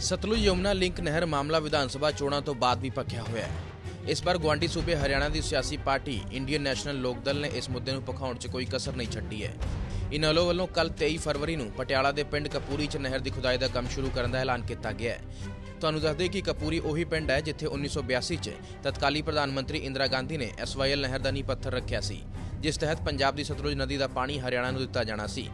Sutlej Yamuna link ਨਹਿਰ ਮਾਮਲਾ ਵਿਧਾਨ ਸਭਾ ਚੋਣਾਂ ਤੋਂ ਬਾਅਦ ਵੀ ਭਖਿਆ ਹੋਇਆ ਹੈ। ਇਸ ਵਾਰ ਗਵਾਂਡੀ ਸੂਬੇ ਹਰਿਆਣਾ ਦੀ ਸਿਆਸੀ ਪਾਰਟੀ ਇੰਡੀਅਨ ਨੈਸ਼ਨਲ ਲੋਕ ਦਲ ਨੇ ਇਸ ਮੁੱਦੇ ਨੂੰ ਪਖਾਉਣ 'ਚ ਕੋਈ ਕਸਰ ਨਹੀਂ ਛੱਡੀ ਹੈ। ਇਨੈਲੋ ਵੱਲੋਂ ਕੱਲ 23 ਫਰਵਰੀ ਨੂੰ ਪਟਿਆਲਾ ਦੇ ਪਿੰਡ ਕਪੂਰੀ 'ਚ ਨਹਿਰ ਦੀ ਖੁਦਾਈ ਦਾ ਕੰਮ ਸ਼ੁਰੂ ਕਰਨ ਦਾ ਐਲਾਨ ਕੀਤਾ ਗਿਆ ਹੈ। ਤੁਹਾਨੂੰ ਦੱਸਦੇ ਕਿ ਕਪੂਰੀ ਉਹੀ ਪਿੰਡ ਹੈ ਜਿੱਥੇ 1982 'ਚ ਤਤਕਾਲੀ ਪ੍ਰਧਾਨ ਮੰਤਰੀ ਇੰਦਰਾ ਗਾਂਧੀ ਨੇ ਐਸਵਾਈਐਲ ਨਹਿਰ ਦਾ ਨੀਂਹ ਪੱਥਰ ਰੱਖਿਆ ਸੀ, ਜਿਸ ਤਹਿਤ ਪੰਜਾਬ ਦੀ ਸਤਲੁਜ ਨਦੀ ਦਾ ਪਾਣੀ ਹਰਿਆਣਾ ਨੂੰ ਦਿੱਤਾ ਜਾਣਾ ਸੀ।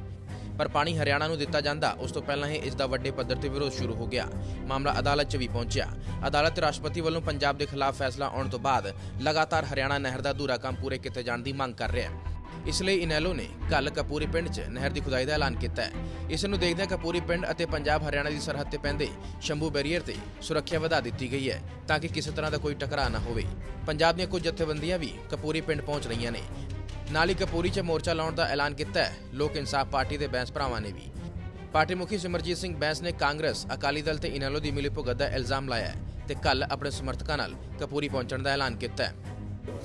ਪਰ ਪਾਣੀ ਹਰਿਆਣਾ ਨੂੰ ਦਿੱਤਾ ਜਾਂਦਾ, ਉਸ ਤੋਂ ਪਹਿਲਾਂ ਹੀ ਇਸ ਦਾ ਵੱਡੇ ਪੱਧਰ ਤੇ ਵਿਰੋਧ ਸ਼ੁਰੂ ਹੋ ਗਿਆ। ਮਾਮਲਾ ਅਦਾਲਤ 'ਚ ਵੀ ਪਹੁੰਚਿਆ। ਅਦਾਲਤ ਰਾਸ਼ਟਰਪਤੀ ਵੱਲੋਂ ਪੰਜਾਬ ਦੇ ਖਿਲਾਫ ਫੈਸਲਾ ਆਉਣ ਤੋਂ ਬਾਅਦ ਲਗਾਤਾਰ ਹਰਿਆਣਾ ਨਹਿਰ ਦਾ ਅਧੂਰਾ ਕੰਮ ਪੂਰੇ ਕੀਤੇ ਜਾਣ ਦੀ ਮੰਗ ਕਰ ਰਿਹਾ ਹੈ। ਇਸ ਲਈ ਇਨੈਲੋ ਨੇ ਕੱਲ ਕਪੂਰੀ ਪਿੰਡ 'ਚ ਨਹਿਰ ਦੀ ਖੁਦਾਈ ਦਾ ਐਲਾਨ ਕੀਤਾ ਹੈ। ਇਸ ਨੂੰ ਦੇਖਦਿਆਂ ਕਪੂਰੀ ਪਿੰਡ ਅਤੇ ਪੰਜਾਬ ਹਰਿਆਣਾ ਦੀ ਸਰਹੱਦ ਤੇ ਪੈਂਦੇ ਸ਼ੰਭੂ ਬੈਰੀਅਰ ਤੇ ਸੁਰੱਖਿਆ ਵਧਾ ਦਿੱਤੀ ਗਈ ਹੈ ਤਾਂ ਕਿ ਕਿਸੇ ਤਰ੍ਹਾਂ ਦਾ ਕੋਈ ਟਕਰਾਅ ਨਾ ਹੋਵੇ। ਪੰਜਾਬ ਦੀਆਂ ਕੁਝ ਜਥੇਬੰਦੀਆਂ ਵੀ ਕਪੂਰੀ ਪਿੰਡ ਪਹੁੰਚ ਰਹੀਆਂ ਨੇ। ਨਾਲ ਹੀ ਕਪੂਰੀ 'ਚ ਮੋਰਚਾ ਲਾਉਣ ਦਾ ਐਲਾਨ ਕੀਤਾ ਹੈ। ਲੋਕ ਇਨਸਾਫ ਪਾਰਟੀ ਦੇ ਬੈਂਸ ਭਰਾਵਾਂ ਨੇ ਵੀ। ਪਾਰਟੀ ਮੁਖੀ ਸਿਮਰਜੀਤ ਸਿੰਘ ਬੈਂਸ ਨੇ ਕਾਂਗਰਸ, ਅਕਾਲੀ ਦਲ ਤੇ ਇਨੈਲੋ ਦੀ ਮਿਲੀਭੁਗਤ ਦਾ ਇਲਜ਼ਾਮ ਲਾਇਆ ਹੈ ਤੇ ਕੱਲ ਆਪਣੇ ਸਮਰਥਕਾਂ ਨਾਲ ਕਪੂਰੀ ਪਹੁੰਚਣ ਦਾ ਐਲਾਨ ਕੀਤਾ ਹੈ।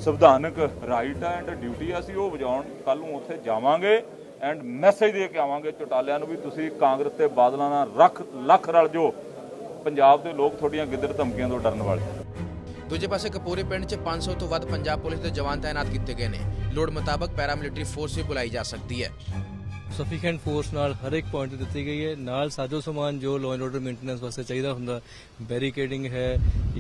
ਸੰਵਿਧਾਨਕ ਰਾਈਟ ਹੈ ਐਂਡ ਡਿਊਟੀ ਆ ਅਸੀਂ ਉਹ ਵਜਾਉਣ। ਕੱਲ ਨੂੰ ਉੱਥੇ ਜਾਵਾਂਗੇ ਐਂਡ ਮੈਸੇਜ ਦੇ ਕੇ ਆਵਾਂਗੇ ਚਟਾਲਿਆਂ ਨੂੰ ਵੀ ਤੁਸੀਂ ਕਾਂਗਰਸ ਤੇ ਬਾਦਲਾਂ ਨਾਲ ਰੱਖ ਲੱਖ ਰਲ ਜੋ ਪੰਜਾਬ ਦੇ ਲੋਕ ਤੁਹਾਡੀਆਂ ਗਿੱਦੜ ਧਮਕੀਆਂ ਤੋਂ ਡਰਨ ਵਾਲੇ। ਦੂਜੇ ਪਾਸੇ ਕਪੂਰੀ ਪਿੰਡ 'ਚ 500 ਤੋਂ ਵੱਧ ਪੰਜਾਬ ਪੁਲਿਸ ਦੇ ਜਵਾਨ ਤਾਇਨਾਤ ਕੀਤੇ ਗਏ ਨੇ। ਲੋੜ ਮੁਤਾਬਕ ਪੈਰਾਮਿਲਟਰੀ ਫੋਰਸ ਵੀ ਬੁਲਾਈ ਜਾ ਸਕਦੀ ਹੈ। ਸਫੀਸ਼ੀਐਂਟ ਫੋਰਸ ਨਾਲ ਹਰ ਇੱਕ ਪੁਆਇੰਟ ਦਿੱਤੀ ਗਈ ਹੈ। ਨਾਲ ਸਾਜੋ ਸਮਾਨ ਜੋ ਲਾਅ ਐਂਡ ਆਰਡਰ ਮੇਨਟੇਨੈਂਸ ਵਾਸਤੇ ਚਾਹੀਦਾ ਹੁੰਦਾ ਬੈਰੀਕੇਡਿੰਗ ਹੈ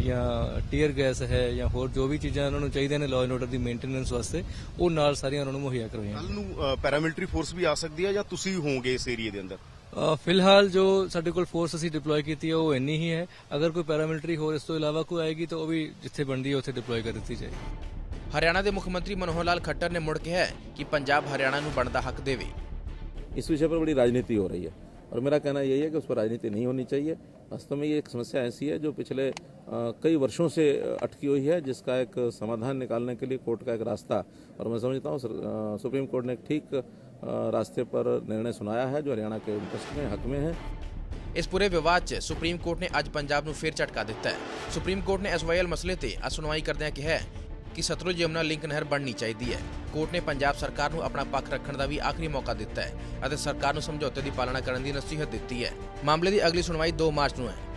ਜਾਂ ਟੀਅਰ ਗੈਸ ਹੈ ਜਾਂ ਹੋਰ ਜੋ ਵੀ ਚੀਜ਼ਾਂ ਉਹਨਾਂ ਨੂੰ ਚਾਹੀਦੀਆਂ ਨੇ ਲਾਅ ਐਂਡ ਆਰਡਰ ਦੀ ਮੇਨਟੇਨੈਂਸ ਵਾਸਤੇ ਉਹ ਨਾਲ ਸਾਰੀਆਂ ਉਹਨਾਂ ਨੂੰ ਮੁਹੱਈਆ ਕਰਵਾਈਆਂ ਕੱਲ ਨੂੰ ਪੈਰਾਮਿਲਟਰੀ ਫੋਰਸ ਵੀ ਆ ਸਕਦੀ ਹੈ ਜਾਂ ਤੁਸੀਂ ਹੋਵੋਗੇ ਇਸ ਏਰੀਆ ਦੇ ਅੰਦਰ? ਫਿਲਹਾਲ ਜੋ ਸਾਡੇ ਕੋਲ ਫੋਰਸ ਅਸੀਂ ਡਿਪਲੋਏ ਕੀਤੀ ਹੈ ਉਹ ਇੰਨੀ ਹੀ ਹੈ ਅਗਰ ਕੋਈ ਪੈਰਾਮਿਲਟਰੀ ਹੋਰ ਇਸ ਤੋਂ ਇਲਾਵਾ ਕੋਈ ਆਏਗੀ ਤਾਂ ਉਹ ਵੀ ਜਿੱਥੇ ਬਣਦੀ ਹੈ ਉੱਥੇ ਡਿਪਲੋਏ ਕਰ ਦਿੱਤੀ ਜਾਏਗੀ ਹਰਿਆਣਾ ਦੇ ਮੁੱਖ ਮੰਤਰੀ ਮਨੋਹਰ ਲਾਲ ਖੱਟਰ ਨੇ ਮੁੜ ਕਿਹਾ ਹੈ ਕਿ ਪੰਜਾਬ ਹਰਿਆਣਾ ਨੂੰ ਬਣਦਾ ਹੱਕ ਦੇਵੇ इस विषय पर बड़ी राजनीति हो रही है और मेरा कहना यही है कि उस पर राजनीति नहीं होनी चाहिए वास्तव में ये एक समस्या ऐसी है जो पिछले अ, कई वर्षों से अटकी हुई है जिसका एक समाधान निकालने के लिए कोर्ट का एक रास्ता और मैं समझता हूँ सर- अ, सुप्रीम कोर्ट ने एक ठीक अ, रास्ते पर निर्णय सुनाया है जो हरियाणा के इंटरेस्ट में हक में है ਇਸ ਪੂਰੇ ਵਿਵਾਦ 'ਚ ਸੁਪਰੀਮ ਕੋਰਟ ਨੇ ਅੱਜ ਪੰਜਾਬ ਨੂੰ ਫੇਰ ਝਟਕਾ ਦਿੱਤਾ ਹੈ ਸੁਪਰੀਮ ਕੋਰਟ ਨੇ ਐਸਵਾਈਐਲ ਮਸਲੇ ਤੇ ਅੱਜ ਸੁਣਵਾਈ ਕਰਦਿਆਂ ਕਿਹਾ ਹੈ ਕਿ ਸਤਲੁਜ ਯਮੁਨਾ ਲਿੰਕ ਨਹਿਰ ਬਣਨੀ ਚਾਹੀਦੀ ਹੈ ਕੋਰਟ ਨੇ ਪੰਜਾਬ ਸਰਕਾਰ ਨੂੰ ਆਪਣਾ ਪੱਖ ਰੱਖਣ ਦਾ ਵੀ ਆਖਰੀ ਮੌਕਾ ਦਿੱਤਾ ਹੈ ਅਤੇ ਸਰਕਾਰ ਨੂੰ ਸਮਝੌਤੇ ਦੀ ਪਾਲਣਾ ਕਰਨ ਦੀ ਨਸੀਹਤ ਦਿੱਤੀ ਹੈ ਮਾਮਲੇ ਦੀ ਅਗਲੀ ਸੁਣਵਾਈ 2 ਮਾਰਚ ਨੂੰ ਹੈ